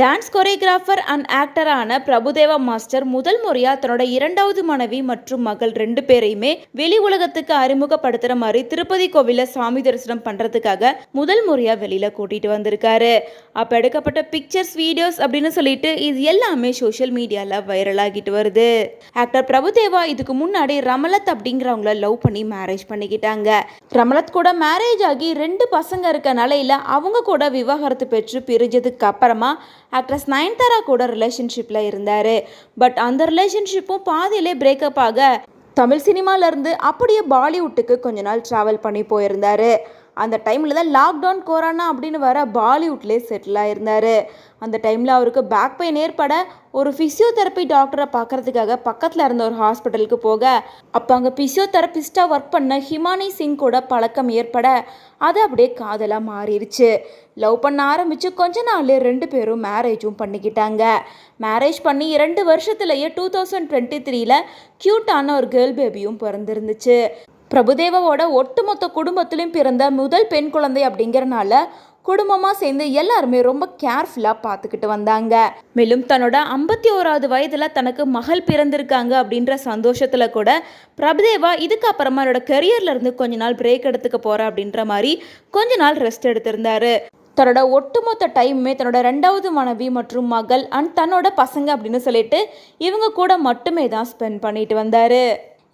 Dance choreographer and ஆக்டரான Prabhudeva master முதல் முறையா தன்னோட இரண்டாவது மனைவி மற்றும் மகள் ரெண்டு பேரையுமே வெளி உலகத்துக்கு அறிமுகப்படுத்துற மாதிரி திருப்பதி கோவில சாமி தரிசனம் பண்றதுக்காக முதல் முறையா வெளியில கூட்டிட்டு வந்திருக்காரு. அப்ப எடுக்கப்பட்ட பிக்சர்ஸ் வீடியோஸ் அப்படின்னு சொல்லிட்டு இது எல்லாமே சோஷியல் மீடியால வைரல் ஆகிட்டு வருது. ஆக்டர் பிரபுதேவா இதுக்கு முன்னாடி ரமலத் அப்படிங்கிறவங்கள லவ் பண்ணி மேரேஜ் பண்ணிக்கிட்டாங்க. ரமலத் கூட மேரேஜ் ஆகி ரெண்டு பசங்க இருக்க நிலையில அவங்க கூட விவாகரத்து பெற்று பிரிஞ்சதுக்கு அப்புறமா ஆக்ட்ரஸ் நயன்தாரா கூட ரிலேஷன்ஷிப்பில் இருந்தார். பட் அந்த ரிலேஷன்ஷிப்பும் பாதியிலே பிரேக்கப் ஆக தமிழ் சினிமாலேருந்து அப்படியே பாலிவுட்டுக்கு கொஞ்ச நாள் ட்ராவல் பண்ணி போயிருந்தார். அந்த டைமில் தான் லாக்டவுன் கொரோனா அப்படின்னு வர பாலிவுட்லேயே செட்டில் ஆயிருந்தார். அந்த டைமில் அவருக்கு பேக் பெயின் ஏற்பட ஒரு ஃபிசியோதெரப்பி டாக்டரை பார்க்கறதுக்காக பக்கத்தில் இருந்த ஒரு ஹாஸ்பிட்டலுக்கு போக அப்போ அங்கே ஃபிசியோதெரபிஸ்ட்டாக ஒர்க் பண்ண ஹிமானி சிங் கூட பழக்கம் ஏற்பட அது அப்படியே காதலாக மாறிடுச்சு லவ் பண்ண ஆரம்பித்து கொஞ்ச நாள் ரெண்டு பேரும் மேரேஜும் பண்ணிக்கிட்டாங்க. மேரேஜ் பண்ணி இரண்டு வருஷத்துலேயே டூ தௌசண்ட் டுவெண்ட்டி த்ரீல க்யூட்டான ஒரு கேர்ள் பேபியும் பிறந்திருந்துச்சு. பிரபுதேவாவோட ஒட்டுமொத்த குடும்பத்திலையும் பிறந்த முதல் பெண் குழந்தை அப்படிங்கிறனால குடும்பமாக சேர்ந்து எல்லாருமே ரொம்ப கேர்ஃபுல்லாக பார்த்துக்கிட்டு வந்தாங்க. மேலும் தன்னோட ஐம்பத்தி ஓராவது வயதில் தனக்கு மகள் பிறந்திருக்காங்க அப்படின்ற சந்தோஷத்தில் கூட பிரபுதேவா இதுக்கப்புறமா என்னோட கெரியர்லேருந்து கொஞ்ச நாள் பிரேக் எடுத்துக்க போகிறேன் அப்படின்ற மாதிரி கொஞ்ச நாள் ரெஸ்ட் எடுத்திருந்தாரு. தன்னோட ஒட்டுமொத்த டைமுமே தன்னோட ரெண்டாவது மனைவி மற்றும் மகள் அண்ட் தன்னோட பசங்க அப்படின்னு சொல்லிட்டு இவங்க கூட மட்டுமே தான் ஸ்பெண்ட் பண்ணிட்டு வந்தார்.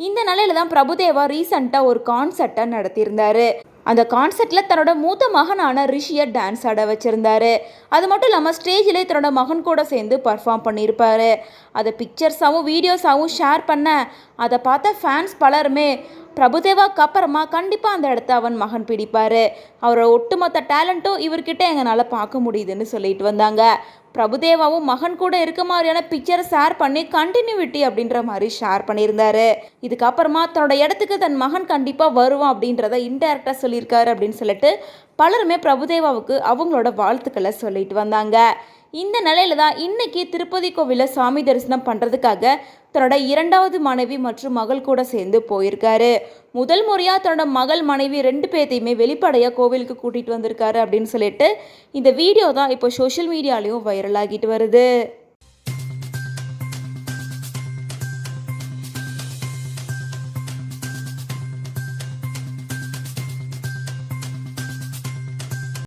இந்த நிலையில தான் பிரபுதேவா ரீசண்டாக ஒரு கான்சர்ட்டை நடத்தியிருந்தாரு. அந்த கான்சர்ட்டில் தன்னோட மூத்த மகனான ரிஷியை டான்ஸ் ஆட வச்சுருந்தாரு. அது மட்டும் இல்லாமல் ஸ்டேஜிலே தன்னோட மகன் கூட சேர்ந்து பர்ஃபார்ம் பண்ணியிருப்பாரு. அதை பிக்சர்ஸாகவும் வீடியோஸாகவும் ஷேர் பண்ண அதை பார்த்த ஃபேன்ஸ் பலருமே பிரபுதேவாக்கு அப்புறமா கண்டிப்பாக அந்த இடத்த அவன் மகன் பிடிப்பார். அவரோட ஒட்டுமொத்த டேலண்ட்டும் இவர்கிட்ட எங்களால் பார்க்க முடியுதுன்னு சொல்லிட்டு வந்தாங்க. பிரபுதேவாவும் மகன் கூட இருக்க மாதிரியான பிக்சரை ஷேர் பண்ணி கண்டினியூவிட்டி அப்படின்ற மாதிரி ஷேர் பண்ணியிருந்தாரு. இதுக்கப்புறமா தன்னோட இடத்துக்கு தன் மகன் கண்டிப்பாக வருவான் அப்படின்றத இன்டெரக்டாக சொல்லியிருக்காரு அப்படின்னு சொல்லிட்டு பலருமே பிரபுதேவாவுக்கு அவங்களோட வாழ்த்துக்களை சொல்லிட்டு வந்தாங்க. இந்த நிலையில தான் இன்னைக்கு திருப்பதி கோவிலில் சாமி தரிசனம் பண்ணுறதுக்காக தன்னோட இரண்டாவது மனைவி மற்றும் மகள் கூட சேர்ந்து போயிருக்காரு. முதல் முறையாக தன்னோட மகள் மனைவி ரெண்டு பேர்த்தையுமே வெளிப்படையாக கோவிலுக்கு கூட்டிகிட்டு வந்திருக்காரு அப்படின்னு சொல்லிட்டு இந்த வீடியோ தான் இப்போ சோஷியல் மீடியாலையும் வைரல் ஆகிட்டு வருது.